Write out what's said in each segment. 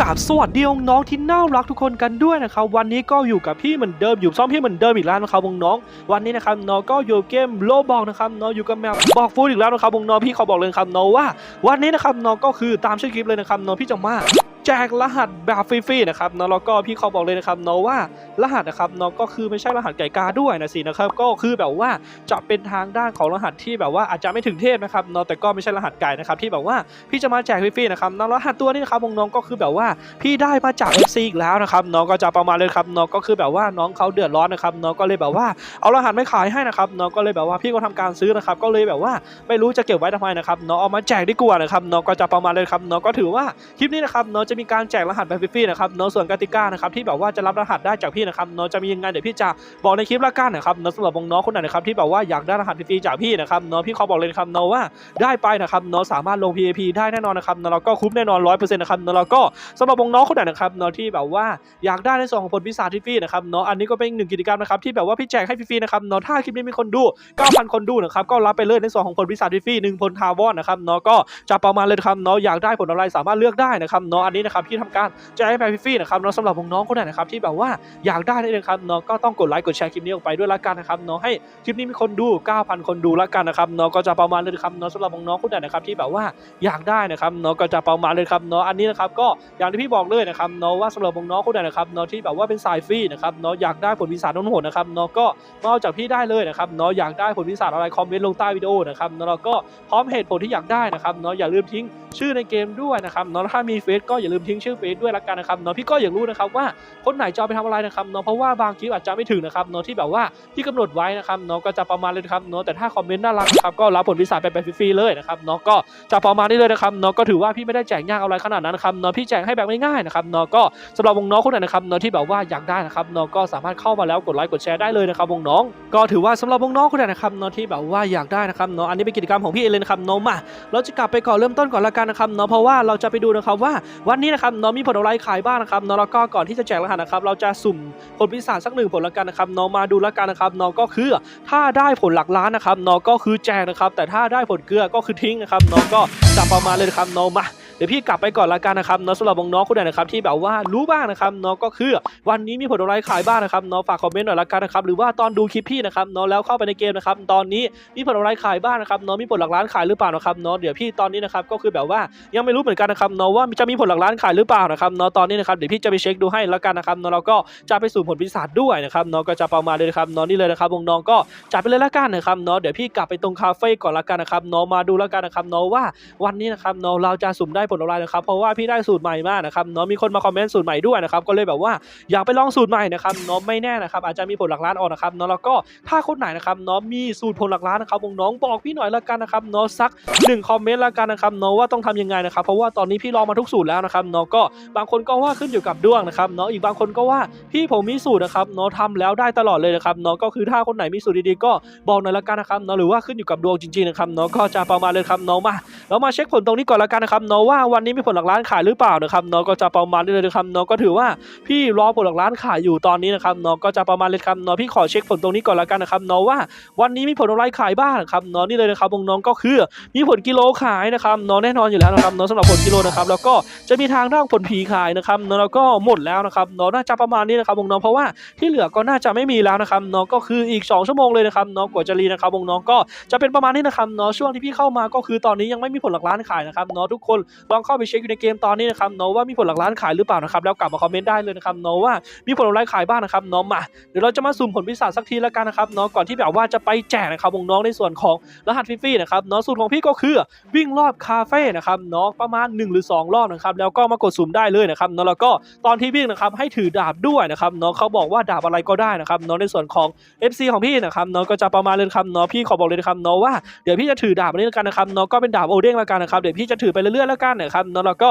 กราบสวัสดีน้องที่น่ารักทุกคนกันด้วยนะครับวันนี้ก็อยู่กับพี่เหมือนเดิมอยู่ซ้อมพี่เหมือนเดิมอีกแล้วนะครับวงน้อง วันนี้นะครับน้องก็อยู่เกมโลบอกนะครับน้องอยู่กับแมวบอกฟูดอีกแล้วนะครับวงน้องพี่เขาบอกเลยครับน้องว่า วันนี้นะครับน้องก็คือตามชื่อคลิปเลยนะครับน้องพี่จะมา แจกรหัสแบบฟรีๆนะครับน้องแล้วก็พี่เขาบอกเลยนะครับน้องว่ารหัสนะครับน้องก็คือไม่ใช่รหัสไก่กาด้วยนะสินะครับก็คือแบบว่าจะเป็นทางด้านของรหัสที่แบบว่าอาจจะไม่ถึงเทพนะครับน้องแต่ก็ไม่ใช่รหัสไก่นะครับที่แบบว่าพี่จะมาแจกฟรีๆนะครับน้องรหัสตัวนี้นะครับน้องก็คือแบบว่าพี่ได้มาจาก FC อีกแล้วนะครับน้องก็จะประมาณเลยครับน้องก็คือแบบว่าน้องเขาเดือดร้อนนะครับน้องก็เลยแบบว่าเอารหัสไม่ขายให้นะครับน้องก็เลยแบบว่าพี่ก็ทำการซื้อนะครับก็เลยแบบว่าไม่รู้จะเก็บไว้ทำไมนะครับน้องเอามาแจกดีกว่านะครับน้องก็จะประมาณเลยครับน้องก็ถือว่าคลิปนี้นะครับน้องจะมีการแจกรหัสแบบฟรีๆนะครับเน้อส่วนกติกานะครับที่แบบว่าจะรับรหัสได้จากพี่นะครับเน้อจะมียังไงเดี๋ยวพี่จะบอกในคลิปละกันนะครับเน้อสำหรับน้องๆคนไหนนะครับที่แบบว่าอยากได้รหัสฟรีๆจากพี่นะครับเน้อพี่เขาบอกเลยนะครับเน้อว่าได้ไปนะครับเน้อสามารถลง PAP ได้แน่นอนนะครับเน้อแล้วก็คุ้มแน่นอนร้อยเปอร์เซ็นต์นะครับเน้อแล้วก็สำหรับน้องๆคนไหนนะครับเน้อที่แบบว่าอยากได้ในส่วนของผลพิศาจที่ฟรีนะครับเน้ออันนี้ก็เป็นหนึ่งกิจกรรมนะครับที่แบบว่าพี่แจกให้ฟรีๆนะครับเน้อถ้าคลิปนี้มีคนดู9,000คนดูนะครับก็รับไปเลยในส่วนของผลพิศาจฟรีหนึ่งผลทาวอนนะครับน้องก็จะประมาณเลยครับน้องอยากได้ผลอะไรสามารถเลือกได้นะครับน้องอันนี้นะครับที่ทำการแจกให้ไปฟรีๆนะครับน้องสำหรับน้องๆคนไหนนะครับที่แบบว่าอยากได้นั่นเองครับน้องก็ต้องกดไลค์กดแชร์คลิปนี้ออกไปด้วยละกันนะครับน้องให้คลิปนี้มีคนดู 9,000 คนดูละกันนะครับน้องก็จะประมาณเลยครับน้องสำหรับน้องๆคนไหนนะครับที่แบบว่าอยากได้นะครับเนาะก็จะประมาณเลยครับเนาะอันนี้นะครับก็อย่างที่พี่บอกเลยนะครับเนาะว่าสำหรับน้องๆคนไหนนะครับเนาะที่แบบว่าเป็นสายฟรีนะครับเนาะอยากได้ผลวิสาน้นโหดนะครับเนาะก็มาเอาจากพี่ได้เลยนะครับเนาะอยากได้ผลวิสาอะไรคอมเมนต์ลงใต้วิดีโอนะครับเนาะแล้วก็พร้อมเหตุผลที่อยากได้นะครับเนาะอย่าลืมทิ้งชื่อในเกมด้วยนะครับเนาะถ้ามีเฟซก็อย่าลืมทิ้งชื่อเฟซด้วยละกันนะครับเนาะพี่ก็อยากรู้นะครับว่าคนไหนจะเอาไปทำอะไรนะครับเนาะเพราะว่าบางคลิปอาจจะไม่ถึงนะครับเนาะที่แบบว่าที่กำหนดไว้นะครับเนาะก็จะประมาณเลยนะครับเนาะแต่ถ้าคอมเมนต์น่ารักนะครับก็รับผลวิสาไปไปฟรีๆเลยนะครับเนาะก็จะประมาณนี้เลยนะครับเนาะก็ถือว่าพี่ไม่ได้แจกยากอะไรขนาดนั้นนะครับเนาะพี่แจกให้แบบง่ายๆนะครับเนาะก็สำหรับวงน้องคนไหนนะครับเนาะที่แบบว่าอยากได้นะครับเนาะก็สามารถเข้ามาแล้วกดไลค์กดแชร์ได้เลยนะครับวงน้อง ก็ถือว่าสำหรับวงน้องคนไหนนะครับเนาะที่แบบว่าอยากได้นะครับเนาะอันนี้เป็นกิจกรรมของพี่เอเลนครับเนาะมาเราจะกลับไปก่อนเริ่มต้นก่อนละกันนะครับเนาะเพราะว่าเราจะไปดูนะครับว่าวันนี้นะครับน้องมีผลอะไรขายบ้างนะครับเนาะแล้วก็ก่อนที่จะแจกรหัสนะครับ เราจะสุ่มผลพิศาจสักหนึ่งผลละกันนะครับน้องมาดูละกันนะครับน้องก็คือถ้าได้ผลหลักล้านนะครับน้องก็คือแจกนะครับ แต่ถ้าได้ผลเกลือก็คือทิ้งนะครับน้องก็จะประมาณเลยครับน้องมา เดี๋ยวพี่กลับไปก่อนละกันนะครับเนาะสำหรับน้องๆคนไหนนะครับที่แบบว่ารู้บ้างนะครับเนาะก็คือวันนี้มีผลอะไรขายบ้างนะครับเนาะฝากคอมเมนต์หน่อยละกันนะครับหรือว่าตอนดูคลิปพี่นะครับเนาะแล้วเข้าไปในเกมนะครับตอนนี้มีผลอะไรขายบ้างนะครับเนาะมีผลหลักล้านขายหรือเปล่านะครับเนาะเดี๋ยวพี่ตอนนี้นะครับก็คือแบบว่ายังไม่รู้เหมือนกันนะครับเนาะว่าจะมีผลหลักล้านขายหรือเปล่านะครับเนาะตอนนี้นะครับเดี๋ยวพี่จะไปเช็คดูให้ละกันนะครับเนาะเราก็จะไปสู่ผลพิศาจด้วยนะครับเนาะก็จะประมาณเลยนะครับเนาะนี่เลยนะครับวงน้องก็จัดไปเลยละกันนะครับเนาะเดี๋ยวพี่กลับไปตรงคาเฟ่ก่อนละกันนะครับเนาะมาดูละกันนะครับเนาะว่าวันนี้นะครับเนาะเราจะสุ่มได้ผลอะไรนะครับเพราะว่าพี่ได้สูตรใหม่มากนะครับเนาะมีคนมาคอมเมนต์สูตรใหม่ด้วยนะครับก็เลยแบบว่าอยากไปลองสูตรใหม่นะครับเนาะไม่แน่นะครับอาจจะมีผลหลักล้านออกนะครับเนาะแล้วก็ถ้าคนไหนนะครับเนาะมีสูตรผลหลักล้านนะครับวงน้องบอกพี่หน่อยละกันนะครับเนาะสักหนึ่งคอมเมนต์ละกันนะครับเนาะว่าต้องทำยังไงนะครับเพราะว่าตอนนี้พี่ลองมาทุกสูตรแล้วนะครับเนาะก็บางคนก็ว่าขึ้นอยู่กับดวงนะครับเนาะอีกบางคนก็ว่าพี่ผมมีสูตรนะครับเนาะทำแล้วได้ตลอดเลยนะครับเนาะก็คือถ้าคนไหนมีสูตรดีๆก็บอกหน่อยละกันนะครับเนาะหรือว่าขึ้นอยู่กับดวงจริงๆนะครับเนาะก็จะประมาณเลยครับเนาะมาเรามาเช็คผลตรงนี้ก่อนละกันนะครับเนาะว่าวันนี้มีผลหลักล้านขายหรือเปล่านะครับเนาะก็จะประมาณนี้เลยนะครับเนาะก็ถือว่าพี่รอผลหลักล้านขายอยู่ตอนนี้นะครับเนาะก็จะประมาณเลยครับเนาะพี่ขอเช็คผลตรงนี้ก่อนละกันนะครับเนาะว่าวันนี้มีผลอะไรขายบ้างนะครับเนาะนี่เลยนะครับวงน้องก็คือมีผลกิโลขายนะครับเนาะแน่นอนอยู่แล้วนะครับเนาะสำหรับผลกิโลนะครับแล้วก็จะมีทางด้านผลผีขายนะครับเนาะแล้วก็หมดแล้วนะครับเนาะน่าจะประมาณนี้นะครับวงน้องเพราะว่าที่เหลือก็น่าจะไม่มีแล้วนะครับเนาะก็คืออีก 2 ชั่วโมงเลยนะครับเนาะกว่าจะรีนะครับวงน้องก็จะเป็นประมาณนี้นะครับเนาะช่วงที่พี่เข้ามาก็คือตอนนี้ยังไม่มีผลหลักล้านขายนะครับเนาะทุกคนลองเข้าไปเช็คอยู่ในเกมตอนนี้นะครับเนาะว่ามีผลหลักล้านขายหรือเปล่านะครับแล้วกลับมาคอมเมนต์ได้เลยนะครับเนาะว่ามีผลอะไรขายบ้างนะครับเนาะมาเดี๋ยวเราจะมาสุ่มผลพิศาจสักทีแล้วกันนะครับเนาะก่อนที่แบบว่าจะไปแจกนะครับวงน้องในส่วนของรหัสฟรีๆนะครับเนาะสูตรของพี่ก็คือวิ่งรอบคาเฟ่นะครับเนาะประมาณ 1 หรือ 2 รอบนะครับแล้วก็มากดสุ่มได้เลยนะครับเนาะแล้วก็ตอนที่วิ่งนะครับให้ถือดาบด้วยนะครับเนาะเขาบอกว่าดาบอะไรก็ได้นะครับเนาะในส่วนของ FC ของพี่นะครับเนาะก็จะประมาณเลยครับเนาะพี่ขอบอกเลยนะครับเนาะว่าเดี๋ยวพี่จะถือดาบนนี้แล้วกันนะครับเนาะก็เป็นดาบโอเด้งแล้วกันนะครับเดี๋ยวพี่จะถือไปเรื่อยๆแล้วกันนะครับเนาะแล้วก็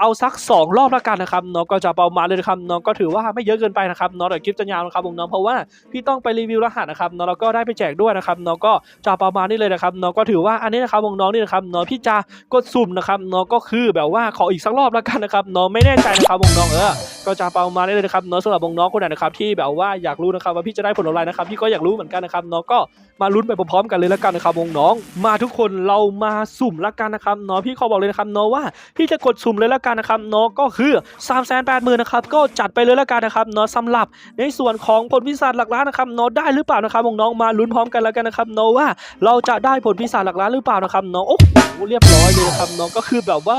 เอาสัก 2 รอบแล้วกันนะครับน้องก็จะประมาณเลยนะครับน้องก็ถือว่าไม่เยอะเกินไปนะครับน้องแต่คลิปจะยาวนะครับผมน้องเพราะว่าพี่ต้องไปรีวิวรหัสนะครับเนาะแล้วก็ได้ไปแจกด้วยนะครับน้องก็จะประมาณนี้เลยนะครับน้องก็ถือว่าอันนี้นะครับวงน้องนี่นะครับน้องพี่จะกดสุ่มนะครับน้องก็คือแบบว่าขออีกสักรอบแล้วกันนะครับน้องไม่แน่ใจนะครับวงน้องเออ ก็จะประมาณนี้เลยนะครับเนาะสำหรับน้องๆคนไหนนะครับที่แบบว่าอยากรู้นะครับว่าพี่จะได้ผลอะไรนะครับพี่ก็อยากรู้เหมือนกันนะครับเนาะก็มาลุ้นไปพร้อมๆกันเลยแล้วกันนะครับน้องๆมาทุกคนเรามาสุ่มละกันนะครับเนาะพี่ขอบอกเลยนะครับเนาะว่าพี่จะกดสุ่มเลยละกันนะครับเนาะก็คือ3 8 0 0 0 0นะครับก็จัดไปเลยละกันนะครับเนาะสำหรับในส่วนของผลพิศาจหลักล้านนะครับเนาะได้หรือเปล่านะครับน้องๆมาลุ้นพร้อมกันแล้วกันนะครับเนาะว่าเราจะได้ผลพิศาจหลักล้านหรือเปล่านะครับเนาะโอ้โหเรียบร้อยเลยนะครับเนาะก็คือแบบว่า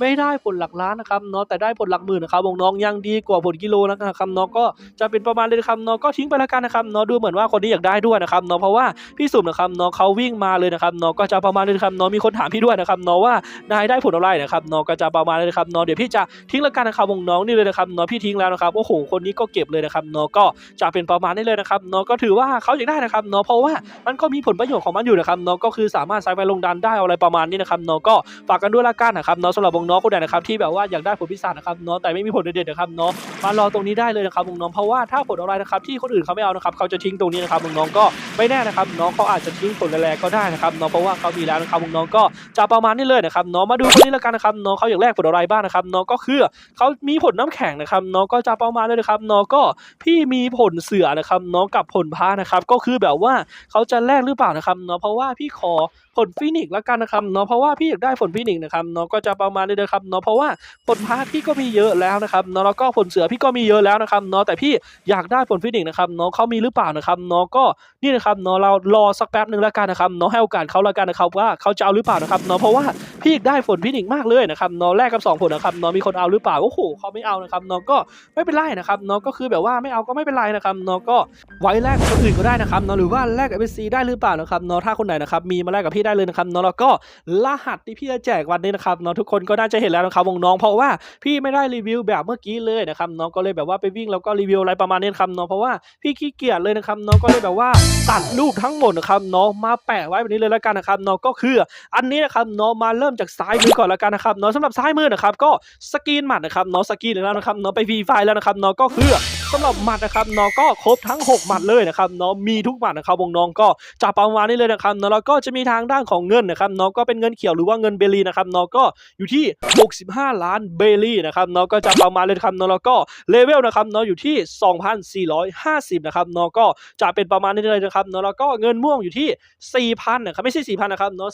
ไม่ได้ผลหลักล้านนะครับเนาะแต่ได้ผลหลักหมื่นนะครับวงน้องยังดีกว่าผลกิโลนะครับเนาะก็จะเป็นประมาณเลยนะครับเนาะก็ทิ้งไปล้วกันนะครับเนาะดูเหมือนว่าคนนี้อยากได้ด้วยนะครับเนาะเพราะว่าพี่สุ่มนะครับเนาะเขาวิ่งมาเลยนะครับเนาะก็จะประมาณเลยนะครับเนาะมีคนถามพี่ด้วยนะครับเนาะว่านายได้ผลอะไรนะครับเนาะก็จะประมาณเลยครับเนาะเดี๋ยวพี่จะทิ้งล้วกันนะครับวงน้องนี่เลยนะครับเนาะพี่ทิ้งแล้วนะครับโอ้โหคนนี้ก็เก็บเลยนะครับเนาะก็จะเป็นประมาณนี้เลยนะครับเนาะก็ถือว่าเขาอยากได้นะครับเนาะเพราะว่ามันก็มีผลประโยชน์ของมันอยู่นะครับเนาะก็คือสามารถใช้ไปลงดันได้อะไรประมาณนี้นะครับเนาะก็ฝากกันด้วยละกันนะครับเนาะสำหรับน้องคนไหนนะครับที่แบบว่าอยากได้ผลพิศาจนะครับเนาะแต่ไม่มีผลเด็ดๆนะครับเนาะมารอตรงนี้ได้เลยนะครับน้องเพราะว่าถ้าผลอะไรนะครับที่คนอื่นเขาไม่เอานะครับเขาจะทิ้งตรงนี้นะครับน้องก็ไม่แน่นะครับน้องเขาอาจจะทิ้งผลแรงก็ได้นะครับเนาะเพราะว่าเขามีแล้วนะครับน้องก็จะประมาณนี้เลยนะครับเนาะมาดูคนนี้ละกันนะครับเนาะเขาอยากแลกผลอะไรบ้างนะครับเนาะก็คือเขามีผลน้ำแข็งนะครับเนาะก็จะประมาณเลยนะครับเนาะก็พี่มีผลเสือนะครับเนาะกับผลพานะครับก็คือแบบว่าเขาจะแลกหรือเปล่านะครับเนาะเพราะว่าพี่ขอผลฟินิกส์ละกันนะครับเนาะเพราะว่าพี่อยากได้ผลฟินิกส์นะครับเนาะก็จะประมาณนี้เลยครับเนาะเพราะว่าผลพาร์ทพี่ก็มีเยอะแล้วนะครับเนาะแล้วก็ผลเสือพี่ก็มีเยอะแล้วนะครับเนาะแต่พี่อยากได้ผลฟินิกส์นะครับเนาะเขามีหรือเปล่านะครับเนาะก็นี่นะครับเนาะเรารอสักแป๊บหนึ่งแล้วกันนะครับเนาะให้โอกาสเขาแล้วกันนะครับว่าเขาจะเอาหรือเปล่านะครับเนาะเพราะว่าพี่อยากได้ผลฟินิกส์มากเลยนะครับเนาะแลกกับสองผลนะครับเนาะมีคนเอาหรือเปล่าโอ้โหเขาไม่เอานะครับเนาะก็ไม่เป็นไรนะครับเนาะก็คือแบบว่าไม่เอาก็ไม่เป็นไรนะครับเนาะก็ไว้แลกคนอื่นก็ได้นะครับเนาะหรือว่าแลกกับเอซีได้หรือเปล่านะครับเนาะถ้าคนไหนนะครับมีมาแลกกับพี่ได้เลยนะครับเนาะแล้วก็รหัสที่พี่จะแจกวันนี้นะครับเนาะทุกคนก็น่าจะเห็นแล้วนะครับวงน้องเพราะว่าพี่ไม่ได้รีวิวแบบเมื่อกี้เลยนะครับน้องก็เลยแบบว่าไปวิ่งแล้วก็รีวิวอะไรประมาณนี้นครับน้องเพราะว่าพี่ขี้เกียจเลยนะครับน้องก็เลยแบบว่าตัดรูปทั้งหมดนะครับน้องมาแปะไว้แบบนี้เลยแล้วกันนะครับน้องก็คืออันนี้นะครับน้องมาเริ่มจากซ้ายมือก่อนแล้วกันนะครับน้องสำหรับซ้ายมือนะครับก็สกรีนหมัดนะครับน้องสกรีนแล้วนะครับน้องไปวีไฟแล้วนะครับน้องก็คือ สำหรับหมัดนะครับน้องก็ครบทั้ง 6 หมัดเลยนะครับน้องมีทุกหมัดนะครับวงน้องก็จะประมาณนี้เลยนะครับน้องแล้วก็จะมีทางด้านของเงินนะครับน้องก็เป็นเงินเขียวหรือว่าเงินเบลีนะครับน้องก็อยู่ที่ 65 ล้านเบลีนะครับเนาะก็จะประมาณเลยนะครับเนาะแล้วก็เลเวลนะครับเนาะอยู่ที่ 2,450นะครับเนาะก็จะเป็นประมาณนี้เลยนะครับเนาะแล้วก็เงินม่วงอยู่ที่ 4,000นะครับไม่ใช่4,000นะครับเนาะ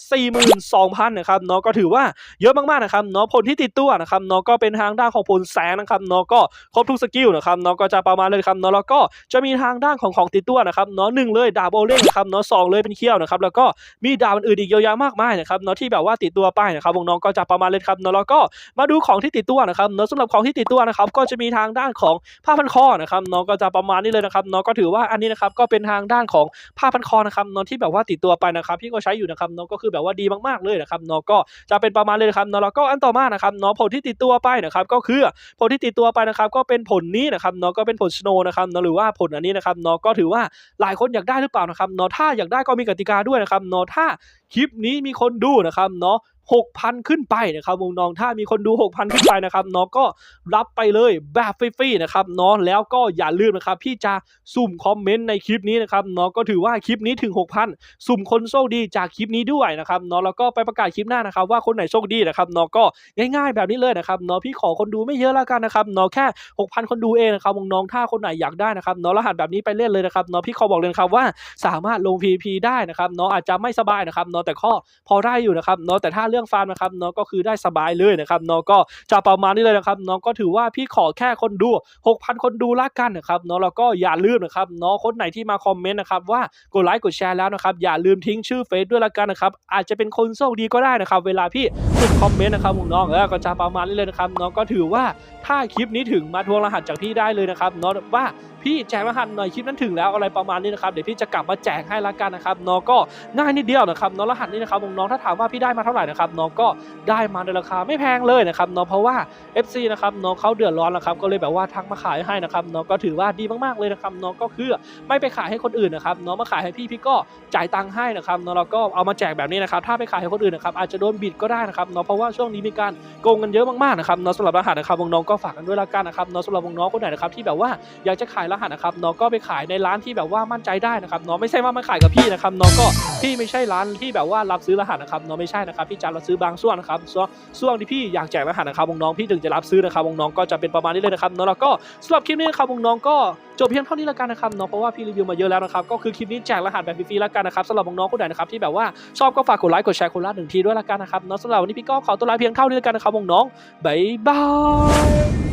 42,000นะครับเนาะก็ถือว่าเยอะมากๆนะครับเนาะผลที่ติดตัวนะครับเนาะก็เป็นทางด้านของผลแสงนะครับเนาะก็ครบทุกสกิลนะครับเนาะก็จะประมาณเลยครับเนาะแล้วก็จะมีทางด้านของของติดตัวนะครับเนาะหนึ่งเลยดาบโอเล่นะครับเนาะสองเลยเป็นเขี้ยวนะครับแล้วก็มีดาบอื่นอีกเยอะแยะมากมายนะครับเนาะที่แบบว่าติดตัวไปนะครับวงน้องก็จะประมาณเลยครับเนาะแล้วก็มาดูของที่ติดตัวนะครับเนาะสำหรับของที่ติดตัวนะครับก็จะมีทางด้านของผ้าพันคอนะครับเนาะก็จะประมาณนี้เลยนะครับเนาะก็ถือว่าอันนี้นะครับก็เป็นทางด้านของผ้าพันคอนะครับเนาะที่แบบว่าติดตัวไปนะครับพี่ก็ใช้อยู่นะครับเนาะก็คือแบบว่าดีมากๆเลยนะครับเนาะก็จะเป็นประมาณเลยครับเนาะแล้วก็อันต่อมานะครับเนาะผลที่ติดตัวไปนะครับก็คือผลที่ติดตัวไปนะครับก็เป็นผลนี้นะครับเนาะก็เป็นผลชโนนะครับเนาะหรือว่าผลอันนี้นะครับเนาะก็ถือว่าหลายคนอยากได้หรือเปล่านะครับเนาะถ้าอยากได้ก็มีกติกาด้วยนะครับเนาะถ้าคลิปนี้มีคนดูนะครับเนาะ6,000 ขึ้นไปนะครับวงน้องถ้ามีคนดู 6,000 ขึ้นไปนะครับเนาะก็รับไปเลยแบบฟรีๆนะครับเนาะแล้วก็อย่าลืมนะครับพี่จะสุ่มคอมเมนต์ในคลิปนี้นะครับเนาะก็ถือว่าคลิปนี้ถึง 6,000 สุ่มคนโชคดีจากคลิปนี้ด้วยนะครับเนาะแล้วก็ไปประกาศคลิปหน้านะครับว่าคนไหนโชคดีนะครับเนาะก็ง่ายๆแบบนี้เลยนะครับเนาะพี่ขอคนดูไม่เยอะแล้วกันนะครับเนาะแค่ 6,000 คนดูเองนะครับวงน้องถ้าคนไหนอยากได้นะครับเนาะรหัสแบบนี้ไปเล่นเลยนะครับเนาะพี่ขอบอกเลยนะครับว่าสามารถลง PVP ได้นะครับเนาะอาจจะไม่สบายนะครับเนาะแต่ข้อพอได้อยู่นะครับเนาะแต่ถ้าเรื่องฟาร์มนะครับน้องก็คือได้สบายเลยนะครับน้องก็จะประมาณนี้เลยนะครับน้องก็ถือว่าพี่ขอแค่คนดู 6,000 คนดูละกันนะครับน้องแล้วก็อย่าลืมนะครับน้องคนไหนที่มาคอมเมนต์นะครับว่ากดไลค์กดแชร์แล้วนะครับอย่าลืมทิ้งชื่อเฟซด้วยละกันนะครับอาจจะเป็นคนโชคดีก็ได้นะครับเวลาพี่กดคอมเมนต์นะครับน้องๆเออก็จะประมาณนี้เลยนะครับน้องก็ถือว่า ถ้าคลิปนี้ถึงมาทวงรหัสจากพี่ได้เลยนะครับเนาะว่าพี่แจกรหัสหน่อยคลิปนั้นถึงแล้วอะไรประมาณนี้นะครับเดี๋ยวพี่จะกลับมาแจกให้ละกันนะครับเนาะก็ง่ายนิดเดียวนะครับเนาะรหัสนี้นะครับน้องถ้าถามว่าพี่ได้มาเท่าไหร่นะครับเนาะก็ได้มาในราคาไม่แพงเลยนะครับเนาะเพราะว่า FC นะครับเนาะเขาเดือดร้อนนะครับก็เลยแบบว่าทักมาขายให้นะครับเนาะก็ถือว่าดีมากๆเลยนะครับเนาะก็คือไม่ไปขายให้คนอื่นนะครับเนาะมาขายให้พี่พี่ก็จ่ายตังค์ให้นะครับเนาะแล้วก็เอามาแจกแบบนี้นะครับถ้าไปขายให้คนอื่นนะครับอาจจะโดนบิดก็ได้นะครับเนาะเพราะว่าช่วงนี้มีการโกงกันเยอะมากๆนะครับเนาะสำหรับรหัสนะครับน้องก็ฝากกันด้วยละกันนะครับเนาะสำหรับน้องคนไหนนะครับที่แบบว่าอยากจะขายรหัสนะครับเนาะก็ไปขายในร้านที่แบบว่ามั่นใจได้นะครับเนาะไม่ใช่ว่ามาขายกับพี่นะครับเนาะก็พี่ไม่ใช่ร้านที่แบบว่ารับซื้อรหัสนะครับเนาะไม่ใช่นะครับพี่จะรับซื้อบางส่วนนะครับส่วนส่วนที่พี่อยากแจกรหัสนะครับน้องพี่ถึงจะรับซื้อนะครับน้องก็จะเป็นประมาณนี้เลยนะครับเนาะแล้วก็สำหรับคลิปนี้นะครับน้องก็ จบเพียงเท่านี้แล้วกันนะครับเนาะเพราะว่าพี่รีวิวมาเยอะแล้วนะครับก็คือคลิปนี้แจกรหัสแบบฟรีๆแล้วกันนะครับสำหรับน้องๆคนไหนนะครับที่แบบว่าชอบก็ฝากกดไลค์กดแชร์คนละหนึ่งทีด้วยละกันนะครับเนาะสำหรับวันนี้พี่ก็ขอตัวลาเพียงเท่านี้แล้วกันนะครับน้องๆบ๊ายบาย